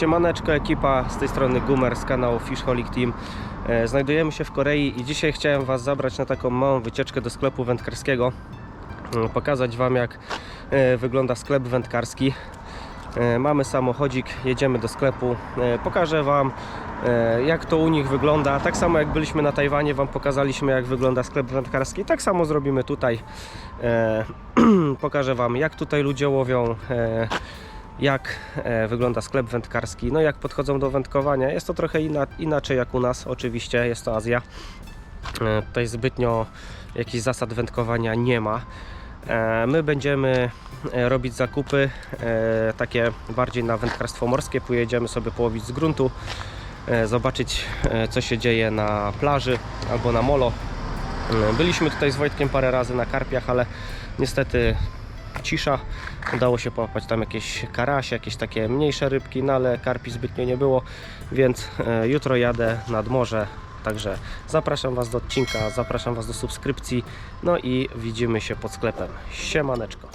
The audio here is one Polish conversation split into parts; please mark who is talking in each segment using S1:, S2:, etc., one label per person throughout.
S1: Siemaneczko ekipa, z tej strony Gumer z kanału Fishholic Team. E, Znajdujemy się w Korei i dzisiaj chciałem Was zabrać na taką małą wycieczkę do sklepu wędkarskiego. E, Pokazać Wam jak e, wygląda sklep wędkarski. E, Mamy samochodzik, jedziemy do sklepu. Pokażę Wam jak to u nich wygląda. Tak samo jak byliśmy na Tajwanie, Wam pokazaliśmy jak wygląda sklep wędkarski. Tak samo zrobimy tutaj. Pokażę Wam jak tutaj ludzie łowią. Jak e, wygląda sklep wędkarski, no jak podchodzą do wędkowania. Jest to trochę inaczej jak u nas, oczywiście, jest to Azja. E, tutaj zbytnio jakichś zasad wędkowania nie ma. E, my będziemy robić zakupy takie bardziej na wędkarstwo morskie. Pojedziemy sobie połowić z gruntu, zobaczyć co się dzieje na plaży albo na molo. Byliśmy tutaj z Wojtkiem parę razy na karpiach, ale niestety cisza. Udało się połapać tam jakieś karasie, jakieś takie mniejsze rybki, no ale karpi zbytnio nie było, więc e, jutro jadę nad morze. Także zapraszam Was do odcinka, zapraszam Was do subskrypcji, no i widzimy się pod sklepem. Siemaneczko.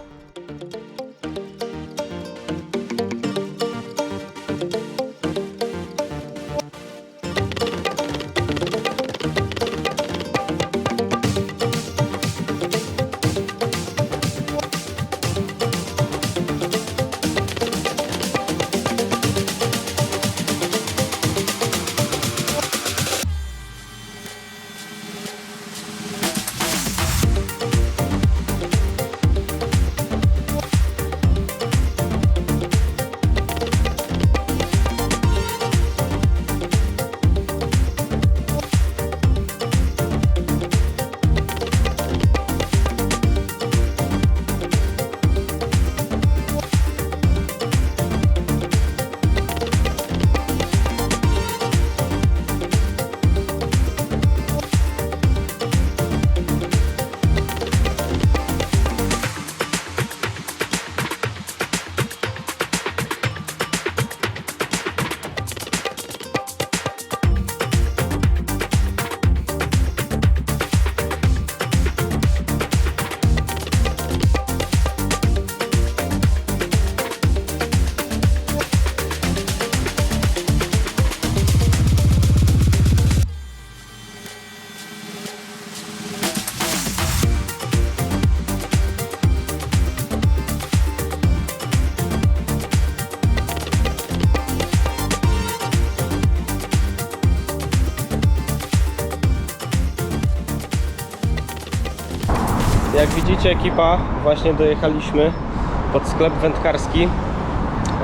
S1: Jak widzicie ekipa, właśnie dojechaliśmy pod sklep wędkarski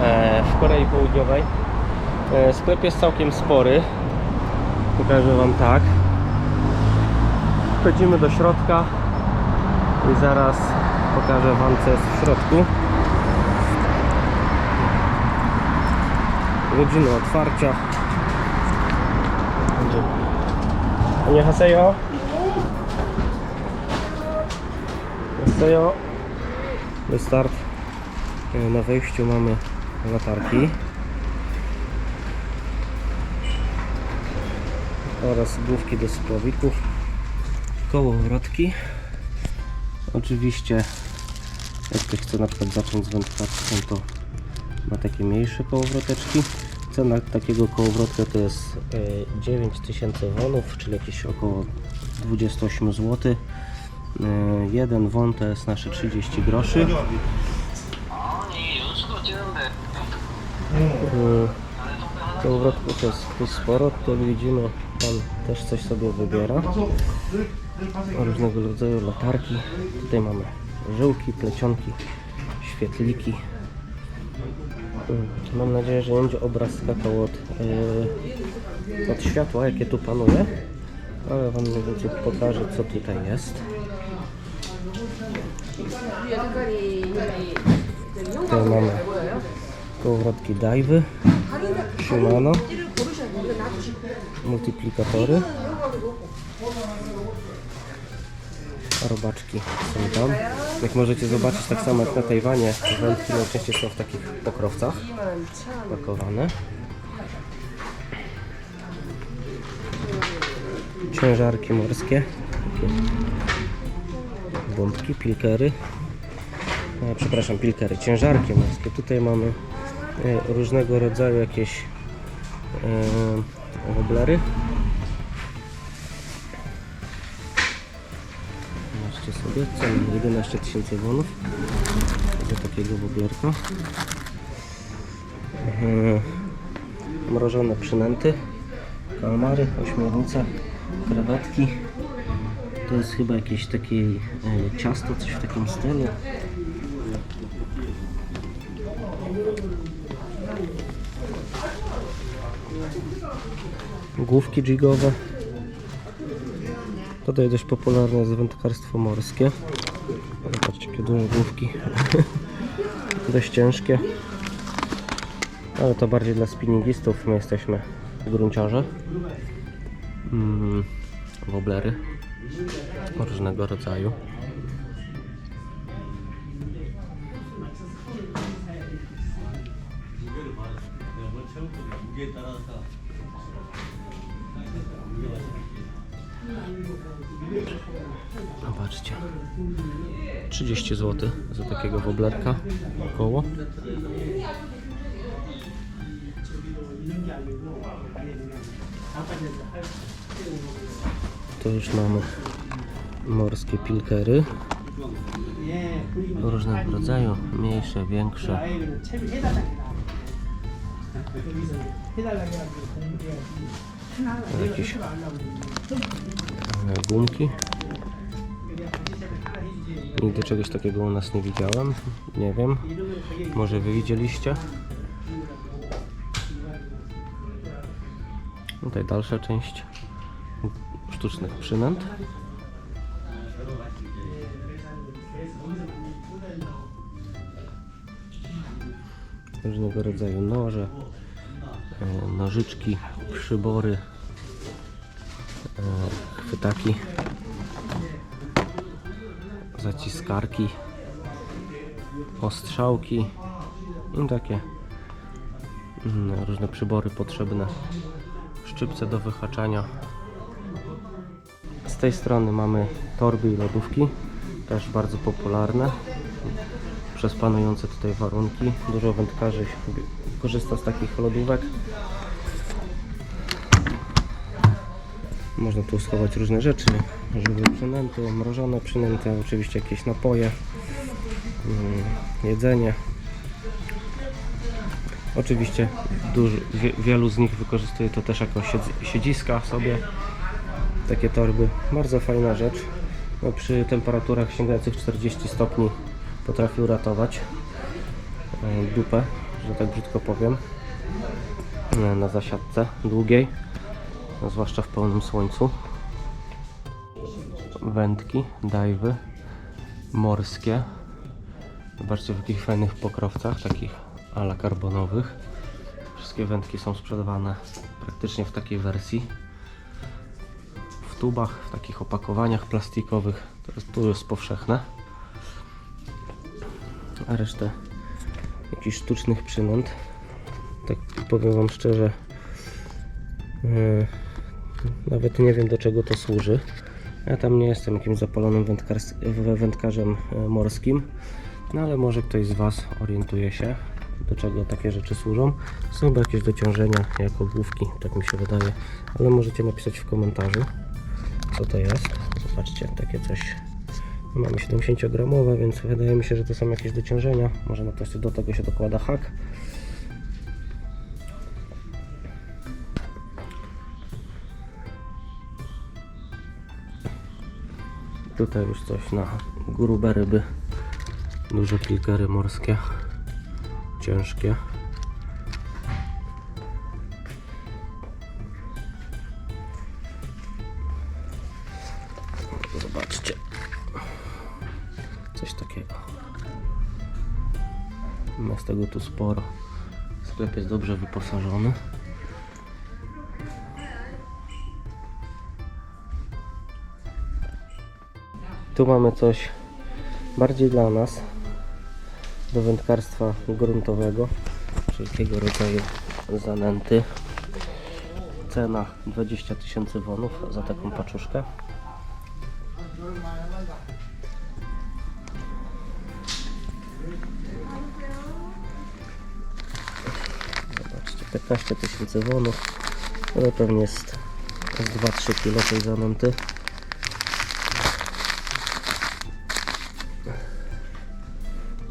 S1: e, w Korei Południowej. E, Sklep jest całkiem spory. Pokażę Wam tak. Wchodzimy do środka i zaraz pokażę Wam co jest w środku. Godziny otwarcia. Nie hasejo. Hasejo. Start. E, Na wejściu mamy latarki. oraz główki do spławików, kołowrotki. Oczywiście, jak ktoś chce na przykład zacząć z wędkarstwem, to ma takie mniejsze kołowroteczki. Cena takiego kołowrotka to jest e, 9000 wonów, czyli jakieś około 28 zł. E, Jeden won to jest nasze 30 groszy. E, Kołowrotków to jest tu sporo, tutaj widzimy, pan też coś sobie wybiera. Różnego rodzaju latarki. Tutaj mamy żyłki, plecionki, świetliki. Mm, Mam nadzieję, że będzie obraz skakał od, yy, od światła, jakie tu panuje. Ale Wam mniej więcej pokażę, co tutaj jest. Tutaj mamy kołowrotki Dajwy, Shimano, multiplikatory, robaczki są tam. Jak możecie zobaczyć, tak samo jak na Tajwanie, wędki najczęściej są w takich pokrowcach pakowane. Ciężarki morskie, bombki, pilkery, przepraszam, pilkery, ciężarki morskie. Tutaj mamy e, różnego rodzaju jakieś e, woblery. Zobaczcie sobie, cena 11 tysięcy wonów za takiego woblerka. E, mrożone przynęty, kalmary, ośmiornice, krewetki. To jest chyba jakieś takie e, ciasto, coś w takim stylu. Główki jigowe. Tutaj dość popularne jest wędkarstwo morskie. Zobaczcie, jakie duże główki. dość ciężkie. Ale to bardziej dla spinningistów. My jesteśmy grunciarze. Mm, woblery różnego rodzaju. Zobaczcie. 30 zł za takiego woblerka około. Tu już mamy morskie pilkery różnego rodzaju, mniejsze, większe. Jakieś lagunki. Nigdy czegoś takiego u nas nie widziałem. Nie wiem. Może wy widzieliście? Tutaj dalsza część sztucznych przynęt. Różnego rodzaju noże, e, nożyczki, przybory, e, chwytaki, zaciskarki, ostrzałki i takie mm, różne przybory potrzebne, szczypce do wyhaczania. Z tej strony mamy torby i lodówki, też bardzo popularne przez panujące tutaj warunki. Dużo wędkarzy korzysta z takich lodówek. Można tu schować różne rzeczy, żywe przynęty, mrożone przynęty, oczywiście jakieś napoje, mm, jedzenie. Oczywiście wielu z nich wykorzystuje to też jako siedz- siedziska sobie, takie torby. Bardzo fajna rzecz. No, przy temperaturach sięgających 40 stopni potrafi uratować e, dupę, że tak brzydko powiem, e, na zasiadce długiej zwłaszcza w pełnym słońcu. Wędki, dajwy morskie. Zobaczcie w jakich fajnych pokrowcach, takich ala karbonowych. Wszystkie wędki są sprzedawane praktycznie w takiej wersji. W tubach, w takich opakowaniach plastikowych. To jest, tu jest powszechne. A resztę jakichś sztucznych przynęt. Tak powiem Wam szczerze, Yy, Nawet nie wiem do czego to służy. Ja tam nie jestem jakimś zapalonym wędkarzem e, morskim, no ale może ktoś z Was orientuje się do czego takie rzeczy służą. Są chyba jakieś dociążenia jako główki, tak mi się wydaje, ale możecie napisać w komentarzu co to jest. Zobaczcie, takie coś. Mamy 70 gramowe, więc wydaje mi się, że to są jakieś dociążenia. Może na to do tego się dokłada hak. Tutaj już coś na grube ryby. Duże kilkery morskie. Ciężkie. Zobaczcie. Coś takiego. Jest tego tu sporo. Sklep jest dobrze wyposażony. Tu mamy coś bardziej dla nas do wędkarstwa gruntowego wszelkiego rodzaju zanęty cena 20 tysięcy wonów za taką paczuszkę 15 tysięcy wonów. Ale pewnie jest z 2-3 kg tej zanęty.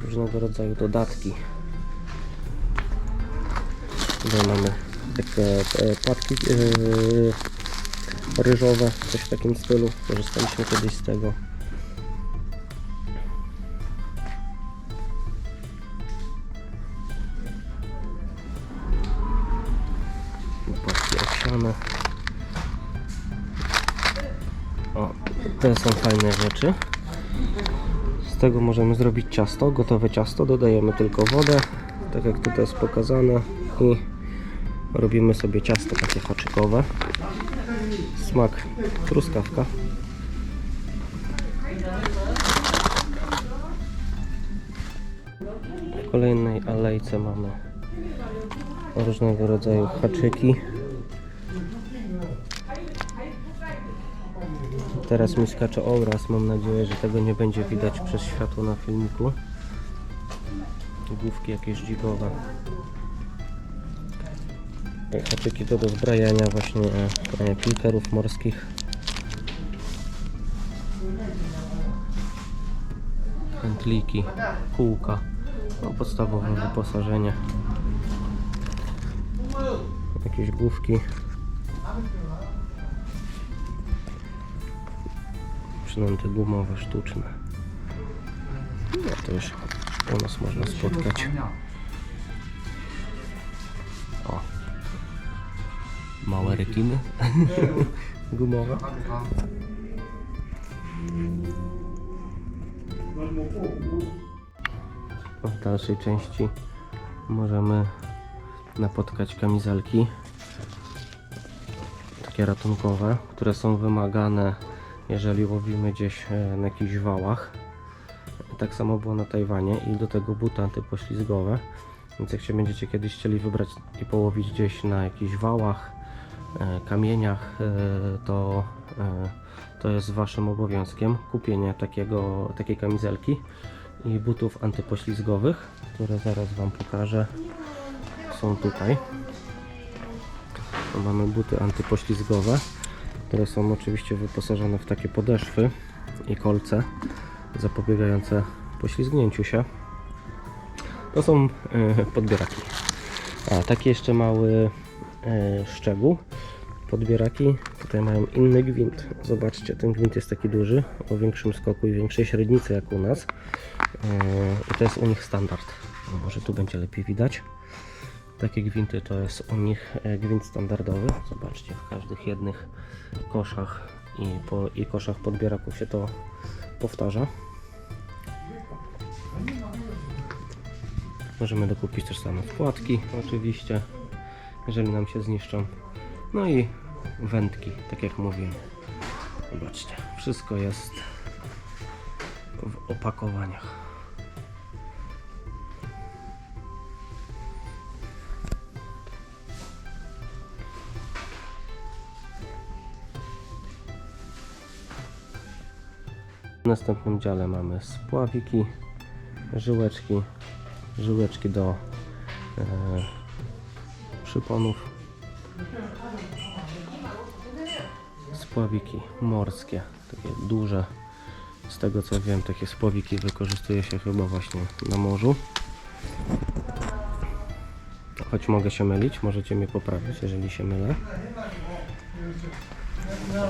S1: Różnego rodzaju dodatki. Tutaj mamy takie e, płatki e, ryżowe, coś w takim stylu. Korzystaliśmy kiedyś z tego. Płatki. O, te są fajne rzeczy. Tego możemy zrobić ciasto, gotowe ciasto. Dodajemy tylko wodę, tak jak tutaj jest pokazane i robimy sobie ciasto takie haczykowe. Smak truskawka. W kolejnej alejce mamy różnego rodzaju haczyki. Teraz mi skacze obraz, mam nadzieję, że tego nie będzie widać przez światło na filmiku. Główki jakieś dźwigowe. Haczyki do zbrajania właśnie e, pilkerów morskich. Pętliki, kółka, no podstawowe wyposażenie. Jakieś główki. Przynęty gumowe, sztuczne. No to już u nas można spotkać. O. Małe rekiny. gumowe. W dalszej części możemy napotkać kamizelki takie ratunkowe, które są wymagane jeżeli łowimy gdzieś e, na jakichś wałach. Tak samo było na Tajwanie i do tego buty antypoślizgowe. Więc jak się będziecie kiedyś chcieli wybrać i połowić gdzieś na jakichś wałach, e, kamieniach, e, to, to jest waszym obowiązkiem kupienie takiego, takiej kamizelki i butów antypoślizgowych, które zaraz wam pokażę. Są tutaj. Tu mamy buty antypoślizgowe które są oczywiście wyposażone w takie podeszwy i kolce zapobiegające poślizgnięciu się. To są e, podbieraki. A taki jeszcze mały e, szczegół. Podbieraki tutaj mają inny gwint. Zobaczcie, ten gwint jest taki duży, o większym skoku i większej średnicy jak u nas. E, I to jest u nich standard. No, może tu będzie lepiej widać. Takie gwinty to jest u nich e, gwint standardowy. Zobaczcie, w każdych jednych koszach i, po, i koszach podbieraków się to powtarza. Możemy dokupić też same wkładki, oczywiście, jeżeli nam się zniszczą. No i wędki, tak jak mówiłem. Zobaczcie, wszystko jest w opakowaniach. Następnym dziale mamy spławiki, żyłeczki, żyłeczki do e, przyponów, spławiki morskie, takie duże. Z tego co wiem, takie spławiki wykorzystuje się chyba właśnie na morzu. Choć mogę się mylić, możecie mnie poprawić, jeżeli się mylę.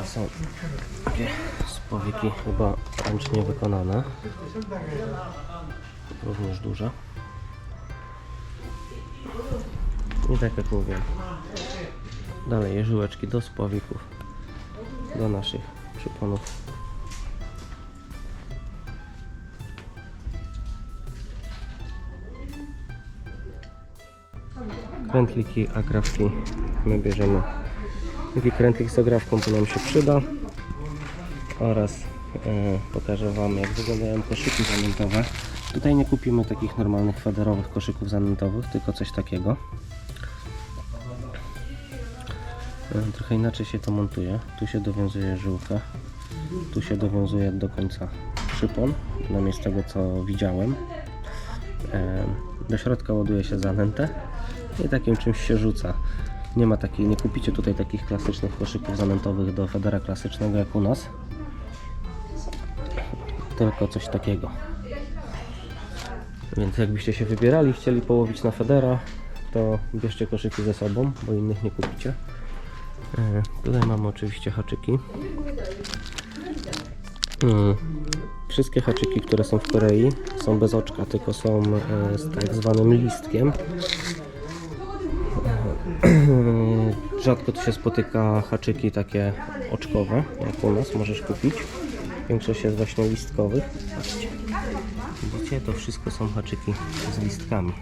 S1: Są takie spławiki chyba ręcznie wykonane. Również duże. I tak jak mówię, dalej żyłeczki do spławików, do naszych przyponów. Krętliki, agrafki my bierzemy Taki krętlik z agrafką tu nam się przyda oraz pokażę Wam jak wyglądają koszyki zanętowe. Tutaj nie kupimy takich normalnych kwaderowych koszyków zanętowych, tylko coś takiego. E, trochę inaczej się to montuje. Tu się dowiązuje żyłkę, tu się dowiązuje do końca przypon, przynajmniej z tego co widziałem. E, do środka ładuje się zanętę i takim czymś się rzuca. Nie ma takiej, nie kupicie tutaj takich klasycznych koszyków zanętowych do federa klasycznego jak u nas. Tylko coś takiego. Więc jakbyście się wybierali, chcieli połowić na federa, to bierzcie koszyki ze sobą, bo innych nie kupicie. E, Tutaj mamy oczywiście haczyki. Mm. Wszystkie haczyki, które są w Korei są bez oczka, tylko są e, z tak zwanym listkiem. E, Rzadko tu się spotyka haczyki takie oczkowe, jak u nas możesz kupić. Większość jest właśnie listkowych. Patrzcie. Widzicie, to wszystko są haczyki z listkami.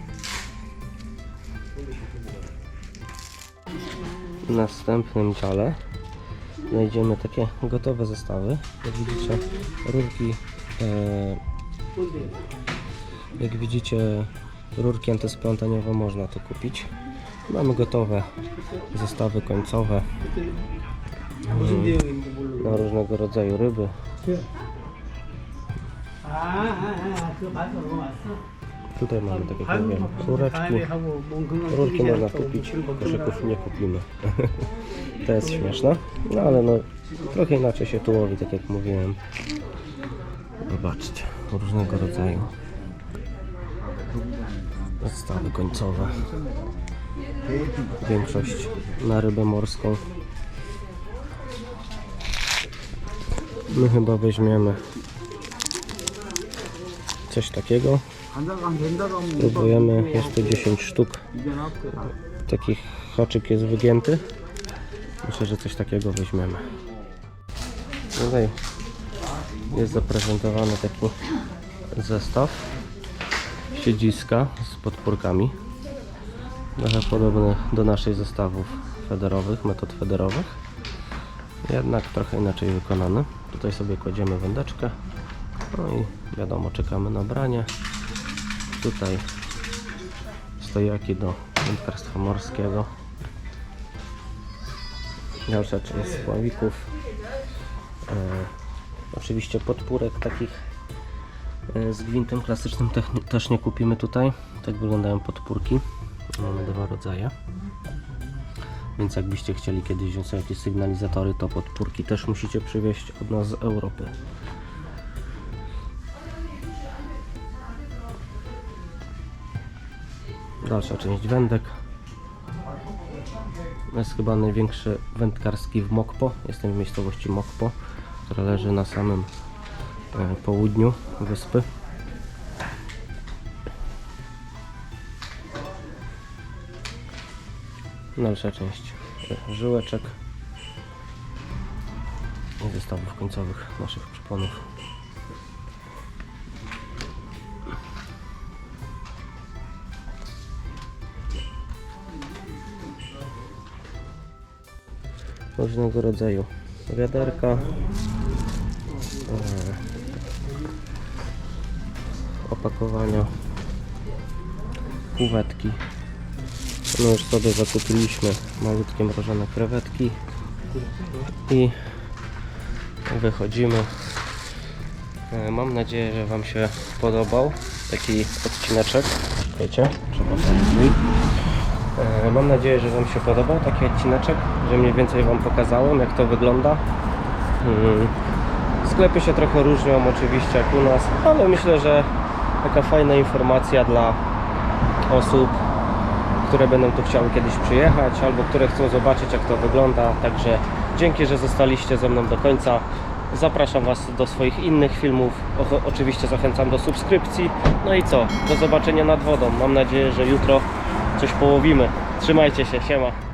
S1: W następnym dziale znajdziemy takie gotowe zestawy. Jak widzicie, rurki. E, jak widzicie, rurki antysplątaniowe można to kupić. Mamy gotowe zestawy końcowe mm, na różnego rodzaju ryby.
S2: 아, 아, 아, 그거 맞아, 그거 맞어.
S1: Tutaj mamy tak jak mówię, rureczki.
S2: 하고 뭔 그거
S1: Rurki można kupić, koszyków nie kupimy. to jest śmieszne, no ale no trochę inaczej się tu łowi, tak jak mówiłem. Zobaczcie, różnego rodzaju zestawy końcowe. Większość na rybę morską. My chyba weźmiemy coś takiego. Próbujemy, jeszcze 10 sztuk. Taki haczyk jest wygięty. Myślę, że coś takiego weźmiemy. Tutaj jest zaprezentowany taki zestaw siedziska z podpórkami. Trochę podobny do naszych zestawów federowych, metod federowych. Jednak trochę inaczej wykonany. Tutaj sobie kładziemy wędeczkę. No i wiadomo, czekamy na branie. Tutaj stojaki do wędkarstwa morskiego. Dalsza część spławików. E, oczywiście podpórek takich e, z gwintem klasycznym też nie kupimy tutaj. Tak wyglądają podpórki. Mamy dwa rodzaje. Więc jakbyście chcieli kiedyś wziąć jakieś sygnalizatory, to podpórki też musicie przywieźć od nas z Europy. Dalsza część wędek. To jest chyba największy wędkarski w Mokpo. Jestem w miejscowości Mokpo, która leży na samym e, południu wyspy. Dalsza część żyłeczek i zestawów końcowych naszych przyponów. różnego rodzaju wiaderka, e, opakowania, kuwetki. No już sobie zakupiliśmy malutkie mrożone krewetki i wychodzimy. E, Mam nadzieję, że Wam się podobał taki odcineczek. Drzwi. E, Mam nadzieję, że Wam się podobał taki odcineczek, że mniej więcej Wam pokazałem jak to wygląda. Mm, Sklepy się trochę różnią oczywiście jak u nas, ale myślę, że taka fajna informacja dla osób, które będą tu chciały kiedyś przyjechać albo które chcą zobaczyć jak to wygląda. Także dzięki, że zostaliście ze mną do końca. Zapraszam Was do swoich innych filmów. O, oczywiście zachęcam do subskrypcji. No i co? Do zobaczenia nad wodą. Mam nadzieję, że jutro coś połowimy. Trzymajcie się, siema.